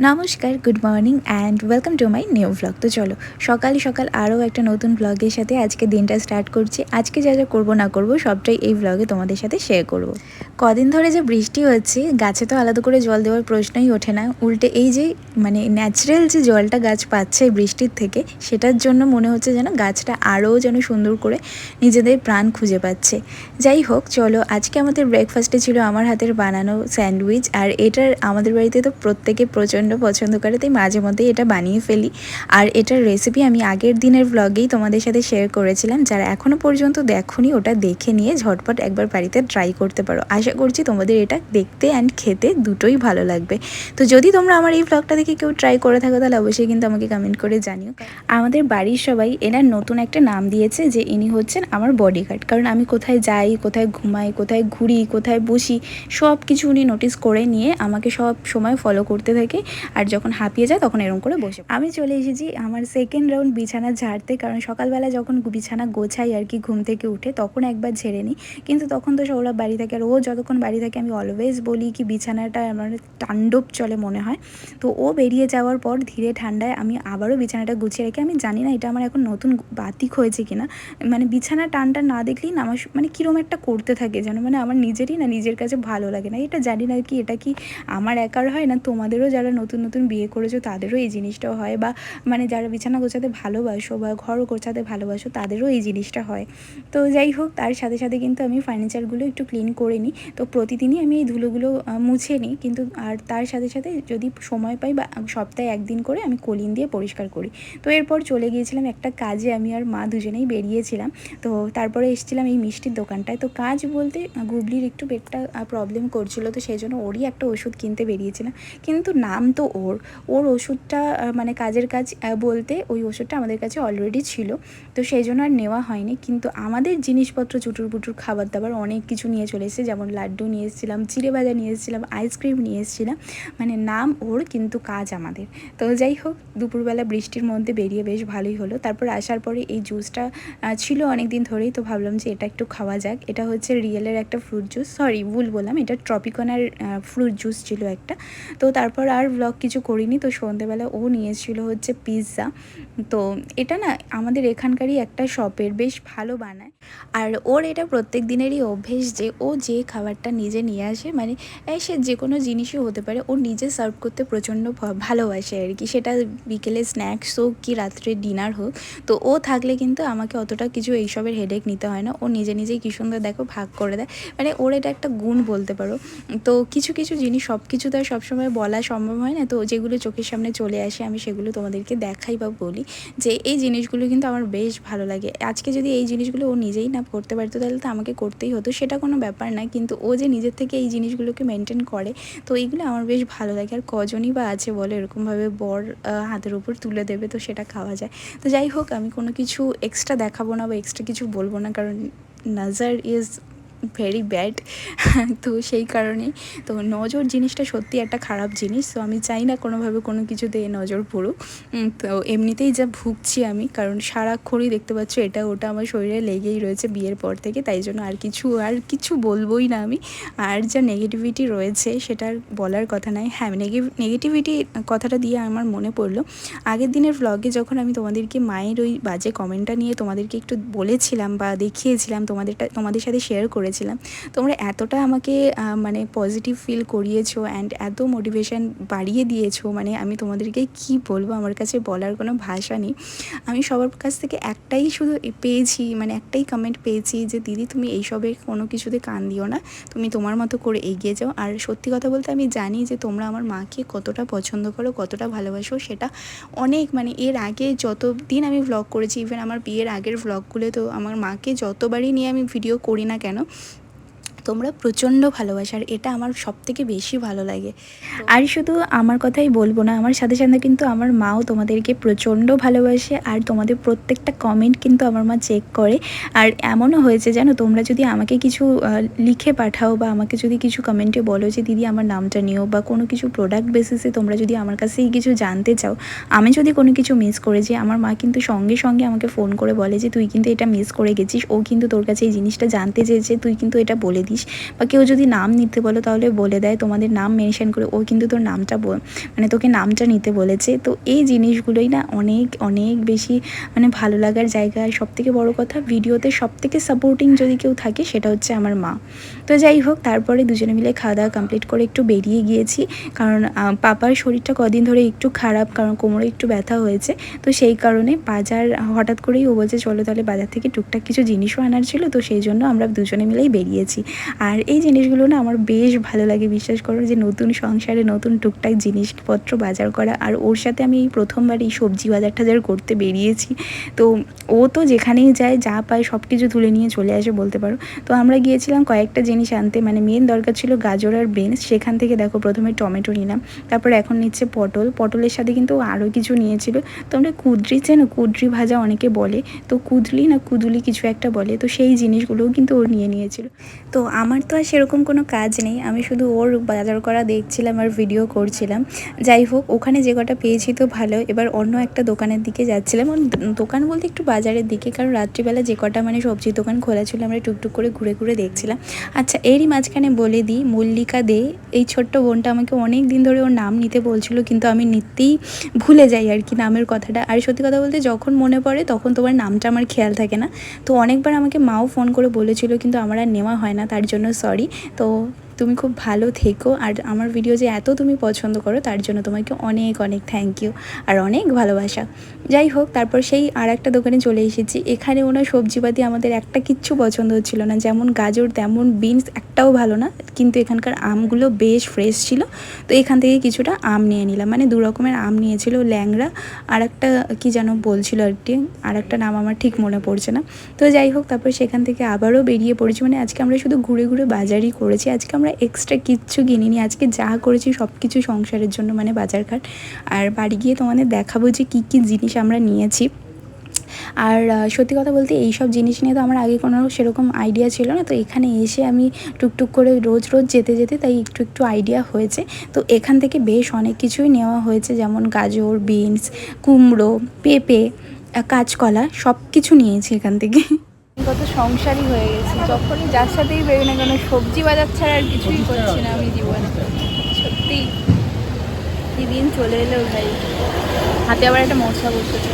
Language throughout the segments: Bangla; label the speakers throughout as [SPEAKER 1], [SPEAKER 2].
[SPEAKER 1] নমস্কার good morning and welcome to my new blog তো চলো, সকাল সকাল আরও একটা নতুন ব্লগের সাথে আজকে দিনটা স্টার্ট করছি। আজকে যা যা করব না করব, সবটাই এই ব্লগে তোমাদের সাথে শেয়ার করব। কদিন ধরে যে বৃষ্টি হচ্ছে, গাছে তো আলাদা করে জল দেওয়ার প্রশ্নই ওঠে না। উল্টে এই যে মানে ন্যাচারাল যে জলটা গাছ পাচ্ছে বৃষ্টির থেকে, সেটার জন্য মনে হচ্ছে যেন গাছটা আরও যেন সুন্দর করে নিজেদের প্রাণ খুঁজে পাচ্ছে। যাই হোক, চলো, আজকে আমাদের ব্রেকফাস্টে ছিল আমার হাতের বানানো স্যান্ডউইচ আর এটার আমাদের বাড়িতে তো প্রত্যেকে প্রচণ্ড পছন্দ করে, তাই মাঝে মধ্যেই এটা বানিয়ে ফেলি। আর এটার রেসিপি আমি আগের দিনের ব্লগেই তোমাদের সাথে শেয়ার করেছিলাম। যারা এখনও পর্যন্ত দেখোনি, ওটা দেখে নিয়ে ঝটপট একবার বাড়িতে ট্রাই করতে পারো। আশা করছি তোমাদের এটা দেখতে অ্যান্ড খেতে দুটোই ভালো লাগবে। তো যদি তোমরা আমার এই ব্লগটা দেখে কেউ ট্রাই করে থাকো, তাহলে অবশ্যই কিন্তু আমাকে কমেন্ট করে জানিও। আমাদের বাড়ির সবাই এনার নতুন একটা নাম দিয়েছে, যে ইনি হচ্ছেন আমার বডিগার্ড কারণ আমি কোথায় যাই, কোথায় ঘুমাই, কোথায় ঘুরি, কোথায় বসি সব কিছু উনি নোটিস করে নিয়ে আমাকে সব সময় ফলো করতে থাকে। আর যখন হাঁপিয়ে যায় তখন এরকম করে বসে আমি চলে এসেছি আমার সেকেন্ড রাউন্ড বিছানা ঝাড়তে, কারণ সকালবেলা যখন বিছানা গোছাই আর কি ঘুম থেকে উঠে তখন একবার ঝেড়ে নিই। কিন্তু তখন তো সৌরভ বাড়ি থাকে আর ও যতক্ষণ বাড়ি থাকে আমি অলওয়েজ বলি কি বিছানাটা আমার তাণ্ডব চলে মনে হয়। তো ও বেরিয়ে যাওয়ার পর ধীরে ঠান্ডায় আমি আবারও বিছানাটা গুছিয়ে রেখে, আমি জানি না এটা আমার এখন নতুন বাতিক হয়েছে কিনা। মানে বিছানা টানটা না দেখলেই না আমার মানে কীরকম একটা করতে থাকে যেন মানে আমার নিজেরই না নিজের কাছে ভালো লাগে না। এটা জানি না কি, এটা কি আমার একার হয় না? তোমাদেরও যারা নতুন নতুন বিয়ে করেছ, তাদেরও এই জিনিসটা হয় বা মানে যারা বিছানা গোছাতে ভালোবাসো বা ঘর গোছাতে ভালোবাসো, তাদেরও এই জিনিসটা হয়। তো যাই হোক, তার সাথে সাথে কিন্তু আমি ফার্নিচারগুলো একটু ক্লিন করে নিই। তো প্রতিদিনই আমি এই ধুলোগুলো মুছে নিই। কিন্তু আর তার সাথে সাথে যদি সময় পাই বা সপ্তাহে একদিন করে আমি কলিন দিয়ে পরিষ্কার করি। তো এরপর চলে গিয়েছিলাম একটা কাজে, আমি আর মা দুজনেই বেরিয়েছিলাম। তো তারপরে এসেছিলাম এই মিষ্টির দোকানটায়। তো কাজ বলতে গুবলির একটু পেটটা প্রবলেম করছিল। তো সেই জন্য ওরই একটা ওষুধ কিনতে বেরিয়েছিলাম। কিন্তু নাম তো ওর ওর ওষুধটা মানে কাজের কাজ বলতে ওই ওষুধটা আমাদের কাছে অলরেডি ছিল। তো সেই জন্য আর নেওয়া হয়নি। কিন্তু আমাদের জিনিসপত্র চুটুর পুটুর খাবার দাবার অনেক কিছু নিয়ে চলে এসেছে। যেমন লাড্ডু নিয়ে এসেছিলাম, চিড়ে ভাজা নিয়ে এসেছিলাম আইসক্রিম নিয়ে এসেছিলাম। মানে নাম ওর কিন্তু কাজ আমাদের। তো যাই হোক, দুপুরবেলা বৃষ্টির মধ্যে বেরিয়ে বেশ ভালোই হলো। তারপর আসার পরে এই জুসটা ছিল অনেক দিন ধরেই। তো ভাবলাম যে এটা একটু খাওয়া যাক। এটা হচ্ছে রিয়েলের একটা ফ্রুট জুস সরি ভুল বললাম। এটা ট্রপিকনার ফ্রুট জুস ছিল একটা। তো তারপর আর ব্লগ কিছু করিনি, তো সন্ধেবেলা ও নিয়েছিল হচ্ছে পিৎজা তো এটা না আমাদের এখানকারই একটা শপের বেশ ভালো বানায়। আর ওর এটা প্রত্যেক দিনেরই অভ্যেস যে ও যে খাবারটা নিজে নিয়ে আসে মানে সে যে কোনো জিনিসই হতে পারে, ও নিজে সার্ভ করতে প্রচণ্ড ভালোবাসে আর কি। সেটা বিকেলে স্ন্যাক্স হোক কি রাত্রে ডিনার হোক, তো ও থাকলে কিন্তু আমাকে অতটা কিছু এইসবের হেডেক নিতে হয় না। ও নিজে নিজেই কী সুন্দর দেখো ভাগ করে দেয়। মানে ওর এটা একটা গুণ বলতে পারো। তো কিছু কিছু জিনিস সব কিছু তো আর সবসময় বলা সম্ভব হয় না? তো যেগুলো চোখের সামনে চলে আসে, আমি সেগুলো তোমাদেরকে দেখাই বা বলি যে এই জিনিসগুলো কিন্তু আমার বেশ ভালো লাগে। আজকে যদি এই জিনিসগুলো ও নিজেই না করতে পারতো, তাহলে তো আমাকে করতেই হতো। সেটা কোনো ব্যাপার না, কিন্তু ও যে নিজের থেকে এই জিনিসগুলোকে মেনটেন করে, তো এইগুলো আমার বেশ ভালো লাগে। আর কজনই বা আছে বলে এরকমভাবে বর হাতের উপর তুলে দেবে তো সেটা খাওয়া যায়। তো যাই হোক, আমি কোনো কিছু এক্সট্রা দেখাবো না বা এক্সট্রা কিছু বলব না, কারণ নাজার ইজ ভেরি ব্যাড তো সেই কারণেই, তো নজর জিনিসটা সত্যি একটা খারাপ জিনিস, তো আমি চাই না কোনোভাবে কোনো কিছুতে নজর পড়ুক। তো এমনিতেই যা ভুগছি আমি, কারণ সারাক্ষণই দেখতে পাচ্ছ এটা ওটা আমার শরীরে লেগেই রয়েছে বিয়ের পর থেকে, তাই জন্য আর কিছু আর কিছু বলবোই না আমি। আর যা নেগেটিভিটি রয়েছে সেটা বলার কথা নয় হ্যাঁ নেগেটিভিটি কথাটা দিয়ে আমার মনে পড়ল, আগের দিনের ভ্লগে যখন আমি তোমাদেরকে মায়ের ওই বাজে কমেন্টটা নিয়ে তোমাদেরকে একটু বলেছিলাম বা দেখিয়েছিলাম, তোমাদেরটা, তোমাদের সাথে শেয়ার করে করেছিলাম। তোমরা এতটা আমাকে মানে পজিটিভ ফিল করিয়েছো অ্যান্ড এত মোটিভেশান বাড়িয়ে দিয়েছ মানে আমি তোমাদেরকে কি বলব আমার কাছে বলার কোনো ভাষা নেই। আমি সবার কাছ থেকে একটাই শুধু পেয়েছি মানে একটাই কমেন্ট পেয়েছি যে, দিদি, তুমি এইসবে কোনো কিছুতে কান দিও না। তুমি তোমার মতো করে এগিয়ে যাও। আর সত্যি কথা বলতে আমি জানি যে, তোমরা আমার মাকে কতটা পছন্দ করো, কতটা ভালোবাসো, সেটা অনেক মানে এর আগে যত দিন আমি ভ্লগ করেছি ইভেন আমার বিয়ের আগের ভ্লগগুলো তো আমার মাকে যতবারই নিয়ে আমি ভিডিও করি না কেন তোমরা প্রচণ্ড ভালোবাসো আর এটা আমার সব থেকে বেশি ভালো লাগে। আর শুধু আমার কথাই বলব না, আমার সাথে সাথে কিন্তু আমার মাও তোমাদেরকে প্রচণ্ড ভালোবাসে আর তোমাদের প্রত্যেকটা কমেন্ট কিন্তু আমার মা চেক করে। আর এমনও হয়েছে জানো, তোমরা যদি আমাকে কিছু লিখে পাঠাও বা আমাকে যদি কিছু কমেন্টে বলো যে, দিদি, আমার নামটা নিও বা কোনো কিছু প্রোডাক্ট বেসিসে তোমরা যদি আমার কাছেই কিছু জানতে চাও, আমি যদি কোনো কিছু মিস করেছি আমার মা কিন্তু সঙ্গে সঙ্গে আমাকে ফোন করে বলে যে, তুই কিন্তু এটা মিস করে গেছিস, ও কিন্তু তোর কাছে এই জিনিসটা জানতে চেয়েছে, তুই কিন্তু এটা বলে দিই জিনিস বা কেউ যদি নাম নিতে বলো, তাহলে বলে দেয়, তোমাদের নাম মেনশন করে, ও কিন্তু তোর নামটা মানে তোকে নামটা নিতে বলেছে। তো এই জিনিসগুলোই না অনেক অনেক বেশি মানে ভালো লাগার জায়গা। আর সবথেকে বড় কথা, ভিডিওতে সবথেকে সাপোর্টিং যদি কেউ থাকে, সেটা হচ্ছে আমার মা। তো যাই হোক, তারপরে দুজনে মিলে খাওয়া দাওয়া কমপ্লিট করে একটু বেরিয়ে গিয়েছি। কারণ পাপার শরীরটা কদিন ধরে একটু খারাপ, কারণ কোমরে একটু ব্যথা হয়েছে। তো সেই কারণে বাজার, হঠাৎ করেই ও বলছে, চলো তাহলে বাজার থেকে টুকটাক কিছু জিনিসও আনার ছিল। তো সেই জন্য আমরা দুজনে মিলেই বেরিয়েছি। আর এই জিনিসগুলো না আমার বেশ ভালো লাগে, বিশ্বাস করো যে নতুন সংসারে নতুন টুকটাক জিনিসপত্র বাজার করা আর ওর সাথে আমি এই প্রথমবার এই সবজি বাজার টাজার করতে বেরিয়েছি। তো ও তো যেখানেই যায়, যা পায় সব কিছু তুলে নিয়ে চলে আসে বলতে পারো। তো আমরা গিয়েছিলাম কয়েকটা জিনিস আনতে মানে মেন দরকার ছিল গাজর আর বিনস সেখান থেকে দেখো প্রথমে টমেটো নিলাম, তারপর এখন নিচ্ছে পটল। পটলের সাথে কিন্তু আরও কিছু নিয়েছিল। তো আমরা কুদ্রি চেনো কুদ্রি ভাজা অনেকে বলে। তো কুদলি না কুদুলি কিছু একটা বলে। তো সেই জিনিসগুলোও কিন্তু ও নিয়ে নিয়েছিল। তো আমার তো আর সেরকম কোনো কাজ নেই। আমি শুধু ওর বাজার করা দেখছিলাম আর ভিডিও করছিলাম। যাই হোক, ওখানে যে কটা পেয়েছি তো ভালো। এবার অন্য একটা দোকানের দিকে যাচ্ছিলাম। দোকান বলতে একটু বাজারের দিকে, কারণ রাত্রিবেলা যে কটা মানে সবজির দোকান খোলা ছিল, আমরা টুকটুক করে ঘুরে ঘুরে দেখছিলাম। আচ্ছা এরই মাঝখানে বলে দিই, মল্লিকা দে, এই ছোট্ট বোনটা আমাকে অনেক দিন ধরে ওর নাম নিতে বলছিল, কিন্তু আমি নিতেই ভুলে যাই আর কি নামের কথাটা। আর সত্যি কথা বলতে যখন মনে পড়ে, তখন তোমার নামটা আমার খেয়াল থাকে না। তো অনেকবার আমাকে মাও ফোন করে বলেছিল, কিন্তু আমার আর নেওয়া হয় না। তার জন্য সরি। তো তুমি খুব ভালো থেকো। আর আমার ভিডিও যে এত তুমি পছন্দ করো, তার জন্য তোমাকে অনেক অনেক থ্যাংক ইউ আর অনেক ভালোবাসা। যাই হোক, তারপর সেই আর একটা দোকানে চলে এসেছি। এখানে ওনার সবজিপাতি আমাদের একটা কিচ্ছু পছন্দ হচ্ছিল না। যেমন গাজর, তেমন বিনস একটাও ভালো না। কিন্তু এখানকার আমগুলো বেশ ফ্রেশ ছিল। তো এখান থেকে কিছুটা আম নিয়ে নিলাম। মানে দু রকমের আম নিয়েছিল, ল্যাংড়া আর একটা কী যেন বলছিল আর কি, আর একটা নাম আমার ঠিক মনে পড়ছে না। তো যাই হোক, তারপর সেখান থেকে আবারও বেরিয়ে পড়েছি। মানে আজকে আমরা শুধু ঘুরে ঘুরে বাজারই করেছি। আজকে এক্সট্রা কিচ্ছু কিনিনি। আজকে যা করেছি সব কিছু সংসারের জন্য মানে বাজার বাজারঘাট। আর বাড়ি গিয়ে তোমাদের দেখাবো যে কী কী জিনিস আমরা নিয়েছি। আর সত্যি কথা বলতে এই সব জিনিস নিয়ে তো আমার আগে কোনো সেরকম আইডিয়া ছিল না। তো এখানে এসে আমি টুকটুক করে রোজ রোজ যেতে যেতে তাই একটু একটু আইডিয়া হয়েছে। তো এখান থেকে বেশ অনেক কিছুই নেওয়া হয়েছে। যেমন গাজর বিনস কুমড়ো, পেঁপে কাঁচকলা সব কিছু নিয়েছি এখান থেকে।
[SPEAKER 2] কত সংসারই হয়ে গেছে। যখনই যার সাথেই বেরোয় না কেন সবজি বাজার ছাড়া আর কিছুই করছি না আমি জীবনে। সত্যি কি দিন চলে এলো ভাই। হাতে আবার একটা মশা বসেছে।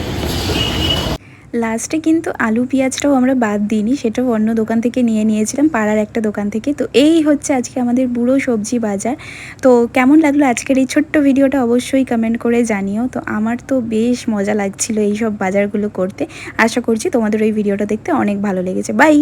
[SPEAKER 1] লাস্টে কিন্তু আলু পেঁয়াজটাও আমরা বাদ দিইনি, সেটাও অন্য দোকান থেকে নিয়ে নিয়েছিলাম, পাড়ার একটা দোকান থেকে। তো এই হচ্ছে আজকে আমাদের বুড়ো সবজি বাজার। তো কেমন লাগল আজকের এই ছোট্ট ভিডিওটা অবশ্যই কমেন্ট করে জানিও। তো আমার তো বেশ মজা লাগছিল এই সব বাজারগুলো করতে। আশা করছি তোমাদের ওই ভিডিওটা দেখতে অনেক ভালো লেগেছে। বাই